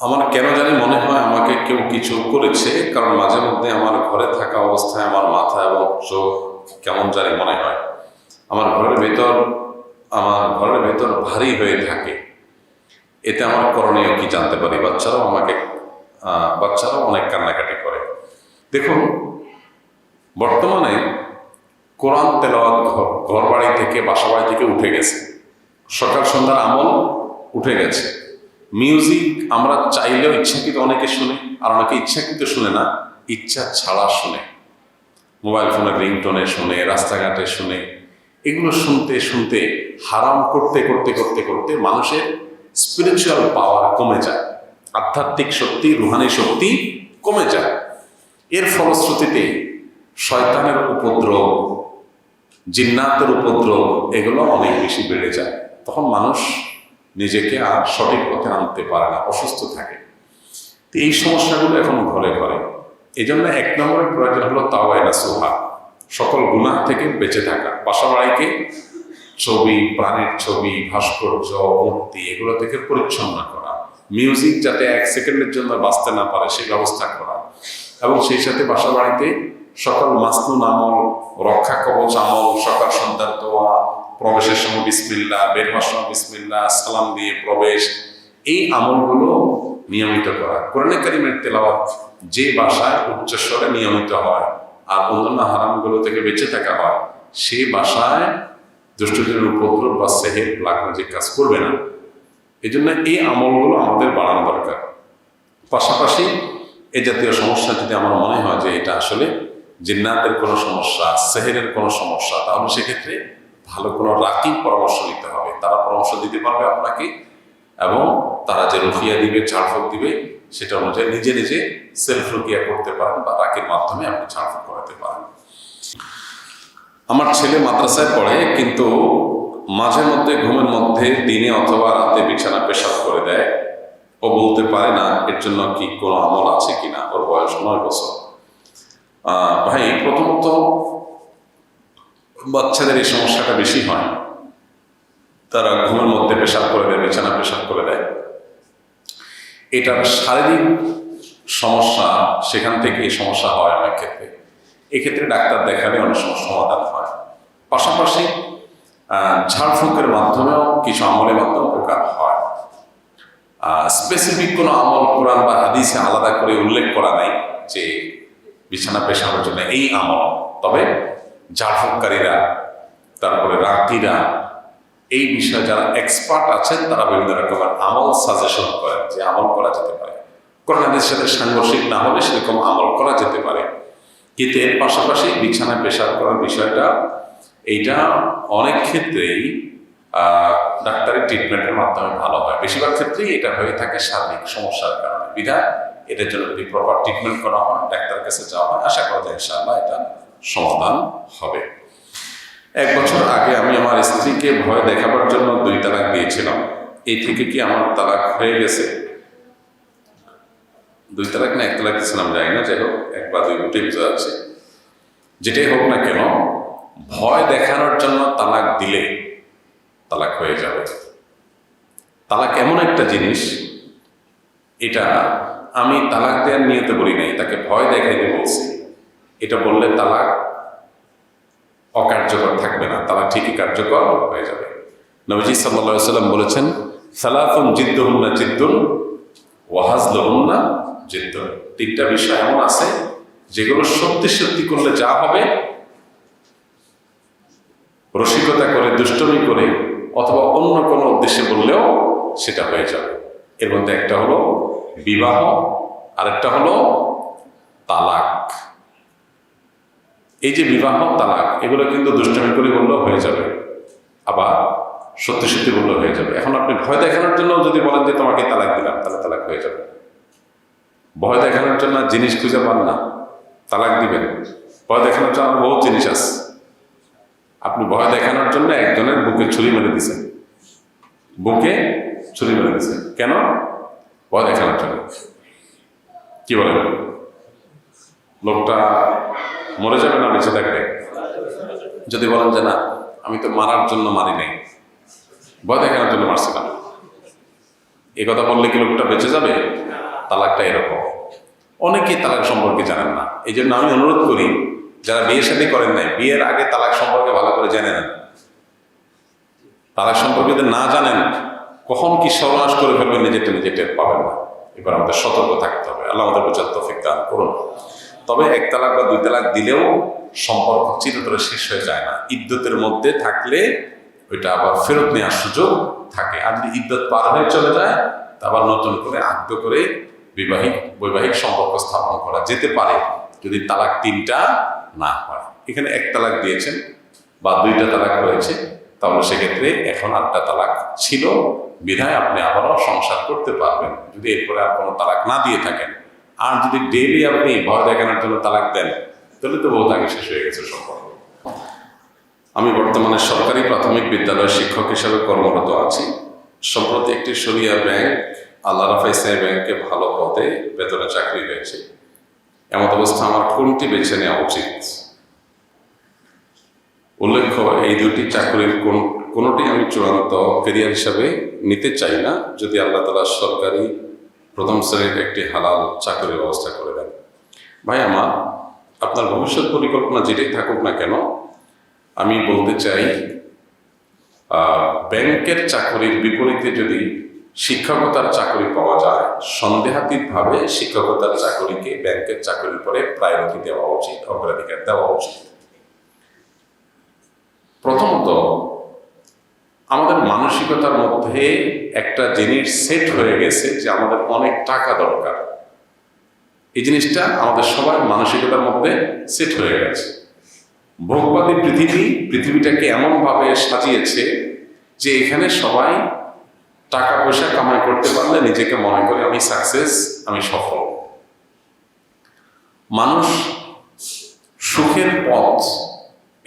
আমার কেন জানি মনে হয় আমাকে কেউ কিছু করেছে, কারণ মাঝে মধ্যে আমার ঘরে থাকা অবস্থায় আমার মাথা এবং চোখ কেমন জানি মনে হয়। আমার ঘরের ভেতর, আমার ঘরের ভেতর ভারী হয়ে থাকে। এতে আমার করণীয় কি জানতে পারি? বাচ্চারাও আমাকে বাচ্চারাও অনেক কান্নাকাটি করে। দেখুন, বর্তমানে কোরআন তেলাওয়াত ঘর ঘর বাড়ি থেকে বাসা বাড়ি থেকে উঠে গেছে। সকাল সন্ধ্যার আমল উঠে গেছে। মিউজিক আমরা চাইলেও ইচ্ছাকৃত অনেকে শুনে, আর অনেকে ইচ্ছাকৃত শুনে না, ইচ্ছা ছাড়া শুনে। মোবাইল ফোনের রিংটোনে শুনে, রাস্তাঘাটে শুনে। এগুলো শুনতে শুনতে, হারাম করতে করতে করতে করতে মানুষের স্পিরিচুয়াল পাওয়ার কমে যায়। আধ্যাত্মিক শক্তি, রুহানি শক্তি কমে যায়। এর ফলশ্রুতিতে শয়তানের উপদ্রব, জিন্নাতের উপদ্রব, এগুলো অনেক বেশি বেড়ে যায়। তখন মানুষ নিজেকে আর সঠিক পথে আনতে পারে না, অসুস্থ থাকে। তো এই সমস্যাগুলো এখন ঘরে ঘরে। এই জন্য এক নম্বরের প্রয়োজন হলো তাওয়াইনা সোহা সকল গুণা থেকে বেঁচে থাকা। বাসা বাড়িকে ছবি, প্রাণীর ছবি, ভাস্কর্য, মূর্তি এগুলো থেকে পরিচ্ছন্ন করা। মিউজিক যাতে এক সেকেন্ডের জন্য বাঁচতে না পারে, সেই ব্যবস্থা করা। এবং সেই সাথে বাসা বাড়িতে সকল মাসনুন আমল রক্ষা কবচ আমল, সকাল সন্ধ্যার দোয়া প্রবেশের সময় বিসমিল্লা বের হওয়ার সময় বিসমিল্লা সালাম দিয়ে প্রবেশ। এই আমলগুলো নিয়মিত করা। কোরআনে কারিমের তেলাওয়াত যে বাসায় উচ্চস্বরে নিয়মিত হয় আর অন্যান্য হারামগুলো থেকে বেঁচে থাকা হয় সেই বাসায় দুষ্টদের উপদ্রব বা সেহের ব্লাক ম্যাজিক কাজ করবে না। এই জন্য এই আমলগুলো আমাদের বাড়ানো দরকার। পাশাপাশি এই জাতীয় সমস্যা যদি আমার মনে হয় যে এটা আসলে জিন্নাতের কোনো সমস্যা, সেহেরের কোনো সমস্যা, তাহলে সেক্ষেত্রে ভালো কোনো রাকিব পরামর্শ নিতে হবে। তারা পরামর্শ দিতে পারবে আপনাকে এবং তারা যে রুফিয়া দিবে, ঝাড়ফুঁক দিবে, সেটা অনুযায়ী নিজে নিজে সেলফ রুকিয়া করতে পারেন বা রাকির মাধ্যমে আপনি ঝাড়ফুঁক করাতে পারেন। আমার ছেলে মাদ্রাসায় পড়ে, কিন্তু মাঝে মধ্যে, ঘুমের মধ্যে দিনে অথবা রাতে বিছানা পেশাব করে দেয়। ও বলতে পারে, না, এর জন্য কি কোনো আমল আছে কিনা? ওর বয়স নয় বছর। ভাই, প্রথমত বাচ্চাদের এই সমস্যাটা বেশি হয়। তারা ঘুমের মধ্যে পেশাব করে দেয়, বিছানা পেশাব করে দেয়। এটার শারীরিক সমস্যা, সেখান থেকে এই সমস্যা হয় অনেক ক্ষেত্রে। এক্ষেত্রে ডাক্তার দেখালে অনেক সময় সমাধান হয়। পাশাপাশি ঝাড়ফুঁকের মাধ্যমেও কিছু আমলের মাধ্যমে উপকার হয়। স্পেসিফিক কোনো আমল কোরআন বা হাদিসে আলাদা করে উল্লেখ করা নাই যে বিছানা পেশানোর জন্য এই আমল। তবে ঝাড়ফুঁককারীরা তারপরে রাত্রিরা এই বিষয়ে যারা এক্সপার্ট আছেন তারা বিভিন্ন রকমের আমল সাজেশন করেন যে আমল করা যেতে পারে। কোরআন হাদিসের সাথে সাংঘর্ষিক না হলে সেরকম আমল করা যেতে পারে। কিন্তু এর পাশাপাশি বিছানায় পেশাব করার বিষয়টা এইটা অনেক ক্ষেত্রেই আহ, ডাক্তারি ট্রিটমেন্টের মাধ্যমে ভালো হয়। বেশিরভাগ ক্ষেত্রেই এটা হয়ে থাকে শারীরিক সমস্যার কারণে। বিধা এটার জন্য যদি প্রপার ট্রিটমেন্ট করা হয় ডাক্তারের কাছে যাওয়া হয় আশা করা যায় ইনশাআল্লাহ এটা সমাধান হবে। এক বছর আগে আমি আমার স্ত্রীকে ভয় দেখাবার জন্য দুই তালাক দিয়েছিলাম। এই থেকে কি আমার তালাক হয়ে গেছে? দুই তালাক না এক তালাক দিয়েছিলাম যাই না। যাই হোক, এক বা দুই উঠে বোঝা যাচ্ছে। যেটাই হোক না কেন, ভয় দেখানোর জন্য তালাক দিলে তালাক হয়ে যাবে। তালাক এমন একটা জিনিস, এটা আমি তালাক দেওয়ার নিয়তে বলি নাই, তাকে ভয় দেখাইতে বলছি। এটা বললে তালাক অকার্যকর থাকবে না তালাক ঠিকই কার্যকর হয়ে যাবে। নবজি সাল্লা সাল্লাম বলেছেন, সালাফুন জিদ্দুন্না জিদ্দুন না জিদ্দুন। তিনটা বিষয় এমন আছে, যেগুলো সত্যি সত্যি করলে যা হবে, রসিকতা করে, দুষ্টমি করে, অথবা অন্য কোনো উদ্দেশ্যে বললেও সেটা হয়ে যাবে। এর মধ্যে একটা হলো বিবাহ, আরেকটা হলো তালাক। এই যে বিবাহ, তালাক, এগুলো কিন্তু দুষ্টমি করে বললেও হয়ে যাবে। আবার সত্যি সত্যি বললেও হয়ে যাবে। এখন আপনি ভয় দেখানোর জন্য যদি বলেন যে তোমাকে তালাক দিলাম, তাহলে তালাক হয়ে যাবে। ভয় দেখানোর জন্য জিনিস খুঁজে পান না। তালাক দিবেন। ভয় দেখানোর জন্য আরও বহুত জিনিস আছে। আপনি ভয় দেখানোর জন্য একজনের বুকে ছুরি মেরে দিছেন। বুকে ছুরি মেরে দিছেন। কেন? ভয় দেখানোর জন্য। কি বলেন? লোকটা মরে যাবে না, বেঁচে থাকবে। যদি বলেন যে না, আমি তো মারার জন্য মারি নাই। ভয় দেখানোর জন্য মারছিলাম। এ কথা বললে কি লোকটা বেঁচে যাবে? তালাকটা এরকম। অনেকেই তালাক সম্পর্কে জানেন না। এই জন্য আমি অনুরোধ করি, যারা বিয়ে শাদী করেন নাই, বিয়ের আগে তালাক সম্পর্কে ভালো করে জেনে নেন। তালাক সম্পর্কে যদি না জানেন, কখন কি সর্বনাশ করে ফেলবেন নিজেরটা নিজে টের পাবেন না। এবার আমাদের সতর্ক থাকতে হবে। আল্লাহ আমাদের বোঝার তফিক দান করুন। তবে এক তালাক বা দুই তালাক দিলেও সম্পর্ক চিরতরে শেষ হয়ে যায় না। ইদ্যতের মধ্যে থাকলে ওইটা আবার ফেরত নেওয়ার সুযোগ থাকে। আর যদি ইদ্যত পার হয়ে চলে যায়, তা আবার নতুন করে আগ্ধ করে বিবাহিক, বৈবাহিক সম্পর্ক স্থাপন করা যেতে পারে যদি তালাক তিনটা না হয়। এখানে এক তালাক দিয়েছেন বা দুইটা তালাক রয়েছে তাহলে সেক্ষেত্রে এখন আটটা তালাক ছিল। বিধায় আপনি আবারও সংসার করতে পারবেন। যদি এরপরে আর কোনো তালাক না দিয়ে থাকেন আর যদি ডেইলি আপনি ভয় দেখানোর জন্য তালাক দেন, তাহলে তো বহুত আগে শেষ হয়ে গেছে সম্পর্ক। আমি বর্তমানে সরকারি প্রাথমিক বিদ্যালয়ের শিক্ষক হিসাবে কর্মরত আছি। সম্প্রতি একটি সরিয়া ব্যাংক, আল্লাহ রাফা ইসলামী ব্যাংকে ভালো পদে বেতনে চাকরি হয়েছে এমত অবস্থা আমার কোনটি বেছে নেওয়া উচিত? উল্লেখ্য, এই দুটি চাকরির কোন, কোনোটি আমি চূড়ান্ত কেরিয়ার হিসাবে নিতে চাই না। যদি আল্লাহ তালা সরকারি প্রথম শ্রেণির একটি হালাল চাকরির ব্যবস্থা করে দেন। ভাই, আমার আপনার ভবিষ্যৎ পরিকল্পনা যেটাই থাকুক না কেন, আমি বলতে চাই ব্যাংকের চাকরির বিপরীতে যদি শিক্ষকতার চাকরি পাওয়া যায়, সন্দেহাতীতভাবে শিক্ষকতার চাকরিকে ব্যাংকের চাকরির পরে প্রায়োরিটি দেওয়া উচিত, অগ্রাধিকার দেওয়া উচিত। প্রথমত আমাদের মানসিকতার মধ্যে একটা জিনিস সেট হয়ে গেছে যে আমাদের অনেক টাকা দরকার। এই জিনিসটা আমাদের সবার মানসিকতার মধ্যে সেট হয়ে গেছে। ভোগবাদী পৃথিবী পৃথিবীটাকে এমনভাবে সাজিয়েছে যে এখানে সবাই টাকা পয়সা কামাই করতে পারলে নিজেকে মনে করে, আমি সাকসেস আমি সফল। মানুষ সুখের পথ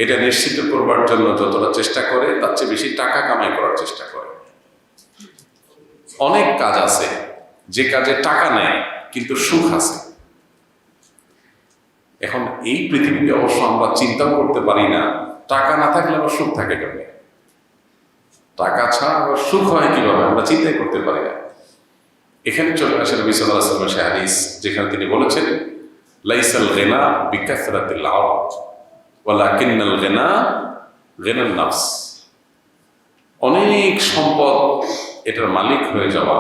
এটা নিশ্চিত করবার জন্য যতটা চেষ্টা করে, তার চেয়ে বেশি টাকা কামাই করার চেষ্টা করে। অনেক কাজ আছে, যে কাজে টাকা নেয়, কিন্তু সুখ আছে। এখন এই পৃথিবীতে অবশ্য আমরা চিন্তাও করতে পারি না, টাকা না থাকলে আবার সুখ থাকে কেমনে? টাকা ছাড়া আবার সুখ হয় কীভাবে? আমরা চিন্তাই করতে পারি না। এখানে চলে আসে নবী সাল্লাহ সাল্লামের যেখানে তিনি বলেছেন, লাইসাল গেনা বিকাসরাতিল আওয়াজ অনেক সম্পদ এটার মালিক হয়ে যাওয়া,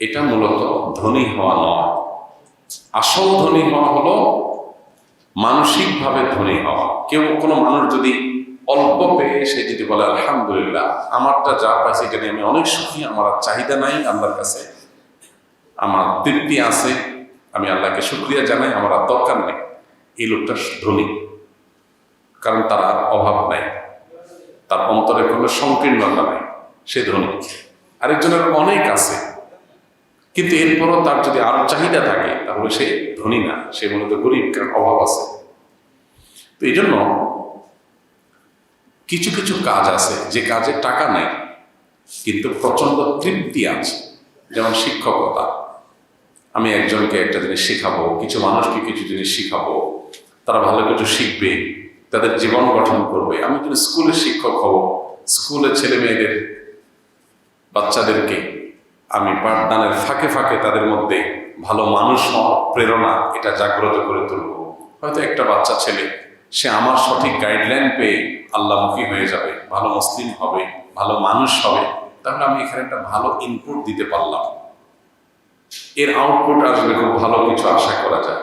এটা মূলত ধনী হওয়া নয়। আসল ধনী হওয়া হলো মানসিকভাবে ধনী হওয়া। কেউ কোনো মানুষ যদি অল্প পেয়ে সে যদি বলে, আলহামদুলিল্লাহ, আমারটা যা পাইছে এটা আমি অনেক সুখী, আমার চাহিদা নাই আল্লাহর কাছে। আমার তৃপ্তি আছে, আমি আল্লাহকে শুক্রিয়া জানাই, আমার দরকার নেই। এই লোকটা ধনী। কারণ তার আর অভাব নাই। তার অন্তরে কোনো সংকীর্ণতা নাই, সে ধনী। আরেকজনের অনেক আছে, কিন্তু এরপরও তার যদি আরও চাহিদা থাকে, তাহলে সে ধনী না, সে মূলত গরিব, কারণ অভাব আছে। তো এই জন্য কিছু কিছু কাজ আছে, যে কাজে টাকা নেই, কিন্তু প্রচণ্ড তৃপ্তি আছে। যেমন শিক্ষকতা। আমি একজনকে একটা জিনিস শেখাবো, কিছু মানুষকে কিছু জিনিস শিখাবো, তারা ভালো কিছু শিখবে। তাদের জীবন গঠন করবে। আমি যদি স্কুলের শিক্ষক হব, স্কুলের ছেলে মেয়েদের বাচ্চাদেরকে আমি পাঠদানের ফাঁকে ফাঁকে তাদের মধ্যে ভালো মানুষ প্রেরণা এটা জাগ্রত করে তুলব। হয়তো একটা বাচ্চা ছেলে, সে আমার সঠিক গাইডলাইন পেয়ে আল্লাহমুখী হয়ে যাবে, ভালো মুসলিম হবে, ভালো মানুষ হবে, তাহলে আমি এখানে একটা ভালো ইনপুট দিতে পারলাম। এর আউটপুট আসলে খুব ভালো কিছু আশা করা যায়।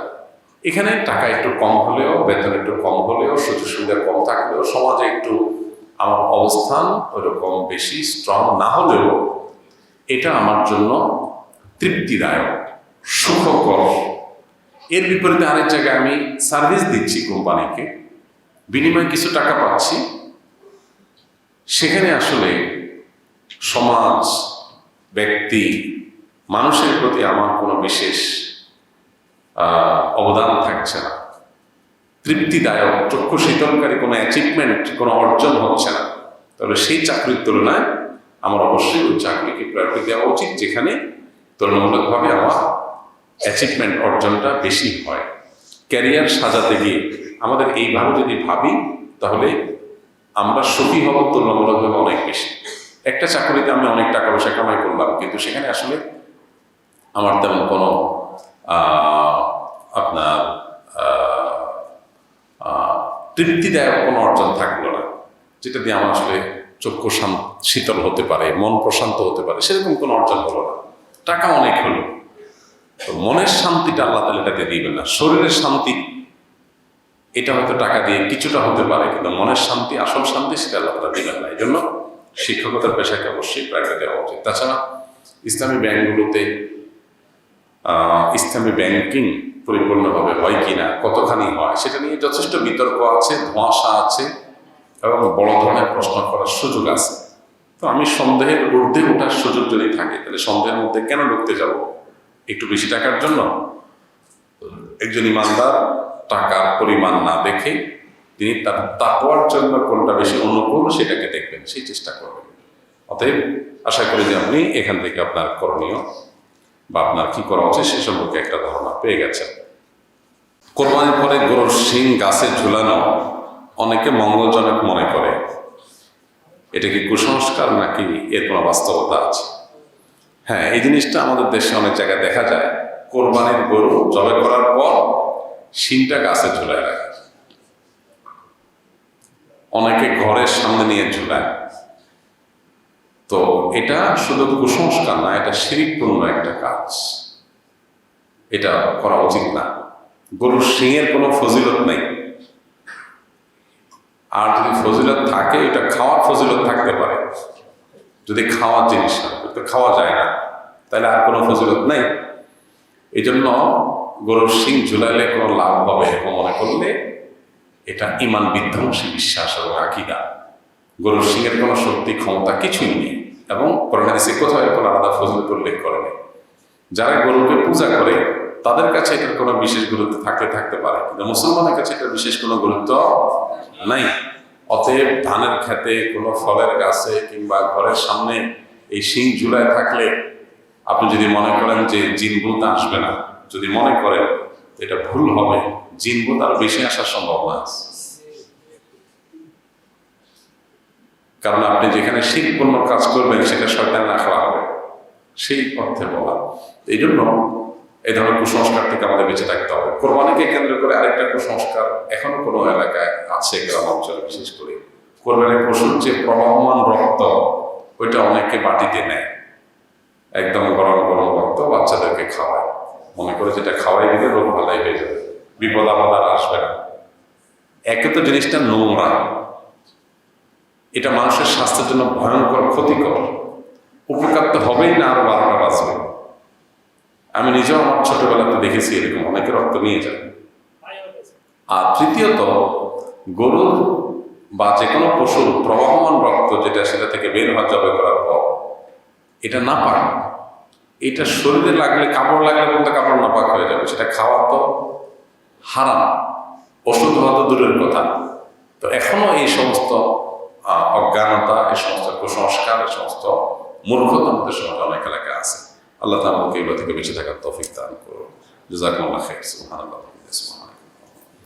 এখানে টাকা একটু কম হলেও, বেতন একটু কম হলেও, সুযোগ সুবিধা কম থাকলেও, সমাজে একটু আমার অবস্থান ওইরকম বেশি স্ট্রং না হলেও এটা আমার জন্য তৃপ্তিদায়ক, সুখকর। এর বিপরীতে আরেক জায়গায় আমি সার্ভিস দিচ্ছি কোম্পানিকে, বিনিময়ে কিছু টাকা পাচ্ছি। সেখানে আসলে সমাজ, ব্যক্তি, মানুষের প্রতি আমার কোনো বিশেষ অবদান থাকছে না। তৃপ্তিদায়ক চক্ষু শীতলকারী কোনো অ্যাচিভমেন্ট কোনো অর্জন হচ্ছে না। তাহলে সেই চাকরির তুলনায় আমার অবশ্যই ওই চাকরিকে প্রায়োরিটি দেওয়া উচিত, যেখানে তুলনামূলকভাবে আমার অ্যাচিভমেন্ট অর্জনটা বেশি হয়। ক্যারিয়ার সাজাতে গিয়ে আমাদের এইভাবে যদি ভাবি, তাহলে আমরা সুখী হব তুলনামূলকভাবে অনেক বেশি। একটা চাকরিতে আমি অনেক টাকা পয়সা কামাই করলাম, কিন্তু সেখানে আসলে আমার তেমন কোনো আপনার তৃপ্তিদায়ক কোনো অর্জন থাকল না, যেটা দিয়ে আমার আসলে চক্ষু শীতল হতে পারে, মন প্রশান্ত হতে পারে, সেরকম কোনো অর্জন হলো না। টাকা অনেক হলো। তো মনের শান্তিটা আল্লাহ তালা এটাতে দিবেন না। শরীরের শান্তি, এটা হয়তো টাকা দিয়ে কিছুটা হতে পারে, কিন্তু মনের শান্তি, আসল শান্তি সেটা আল্লাহ তালা দিবেন না। এই জন্য শিক্ষকতার পেশাকে অবশ্যই প্রায়টা দেওয়া উচিত। তাছাড়া ইসলামী ব্যাংকগুলোতে ইসলামী ব্যাংকিং পরিপূর্ণভাবে হয় কি না কতখানি হয়, সেটা নিয়ে যথেষ্ট বিতর্ক আছে, ধোঁয়াশা আছে এবং বড় ধরনের প্রশ্ন করার সুযোগ আছে। তো আমি সন্দেহের ঊর্ধ্বে ওঠার সুযোগ যদি থাকে, তাহলে সন্দেহের মধ্যে কেন ঢুকতে যাব? একটু বেশি টাকার জন্য? একজন ইমানদার টাকার পরিমাণ না দেখে তিনি তার তাকওয়ার জন্য কোনটা বেশি অনুকূল সেটাকে দেখবেন, সেই চেষ্টা করবেন। অতএব আশা করি যে আপনি এখান থেকে আপনার করণীয় বা আপনার কি করা উচিত সে সম্পর্কে একটা ধারণা পেয়ে গেছেন। কোরবানির পরে গরুর শিং গাছে ঝুলানো অনেকে মঙ্গলজনক মনে করে। এটা কি কুসংস্কার নাকি এর কোনো বাস্তবতা আছে? হ্যাঁ এই জিনিসটা আমাদের দেশে অনেক জায়গায় দেখা যায়। কোরবানির গরু জবে করার পর শিংটা গাছে ঝুলায় রাখে। অনেকে ঘরের সামনে নিয়ে ঝুলায়। তো এটা শুধু কুসংস্কার না, এটা শিরিকপূর্ণ একটা কাজ। এটা করা উচিত না। গরুর শিংয়ের কোনো ফজিলত নেই। আর যদি ফজিলত থাকে, এটা খাওয়ার ফজিলত থাকতে পারে। যদি খাওয়ার জিনিস তো খাওয়া যায় না। তাহলে আর কোনো ফজিলত নেই। এই জন্য গরুর শিং ঝুলাইলে কোনো লাভ হবে এরকম মনে করলে এটা ইমান বিধ্বংসী বিশ্বাস এবং আকিদা। গরুর সিংয়ের কোনো শক্তি, ক্ষমতা কিছুই নেই। এবং করোনাদিসে কোথাও কোনো আলাদা ফজিলত উল্লেখ করেনি যারা গরুকে পূজা করে, তাদের কাছে এটার কোনো বিশেষ গুরুত্ব থাকতে থাকতে পারে। কিন্তু মুসলমানের কাছে এটার বিশেষ কোনো গুরুত্ব নাই। অতএব ধানের খেতে কোনো ফলের গাছে কিংবা ঘরের সামনে এই শিং ঝুলায় থাকলে আপনি যদি মনে করেন যে জিনভূত আসবে না, যদি মনে করেন এটা ভুল হবে জিনভূত আরও বেশি আসার সম্ভাবনা আছে। কারণ আপনি যেখানে শিল্পূর্ণ কাজ করবেন, সেটা শয়তান রাখা হবে। সেই অর্থে বলা। এই জন্য এই ধরনের কুসংস্কার থেকে আমাদের বেঁচে থাকতে হবে। কোরবানিকে কেন্দ্র করে আরেকটা কুসংস্কার এখনও কোনো এলাকায় আছে গ্রাম অঞ্চলে, বিশেষ করে। কোরবানির পশুর যে প্রবাহমান রক্ত, ওইটা অনেকে বাটিতে নেয়। একদম গরম গরম রক্ত বাচ্চাদেরকে খাওয়ায়। মনে করে যেটা খাওয়াই দিলে রোগ ভালাই হয়ে যাবে। বিপদ আপদ আর আসবে না। একে তো জিনিসটা নোংরা। এটা মানুষের স্বাস্থ্যের জন্য ভয়ঙ্কর, ক্ষতিকর। উপকার তো হবেই না আরও বারোটা বাঁচবে আমি নিজেও আমার ছোটবেলাতে দেখেছি এরকম অনেকে রক্ত নিয়ে যায়। আর তৃতীয়ত, গরুর বা যে কোনো পশুর প্রবাহমান রক্ত যেটা সেটা থেকে বের হওয়া, জবে করার পর এটা না পাক এটা শরীরে লাগলে, কাপড় লাগলে পর্যন্ত কাপড় নাপাক হয়ে যাবে। সেটা খাওয়া তো হারাম। ওষুধ হওয়া তো দূরের কথা। তো এখনও এই সমস্ত অজ্ঞানতা এই সমস্ত কুসংস্কার এই সমস্ত মূর্খতা আমাদের সমাজে অনেক এলাকা আছে। আল্লাহ তাহলে এগুলো থেকে বেঁচে থাকার তফিক দান করুন। জাযাকুমুল্লাহ সুহান সুবহানাল্লাহ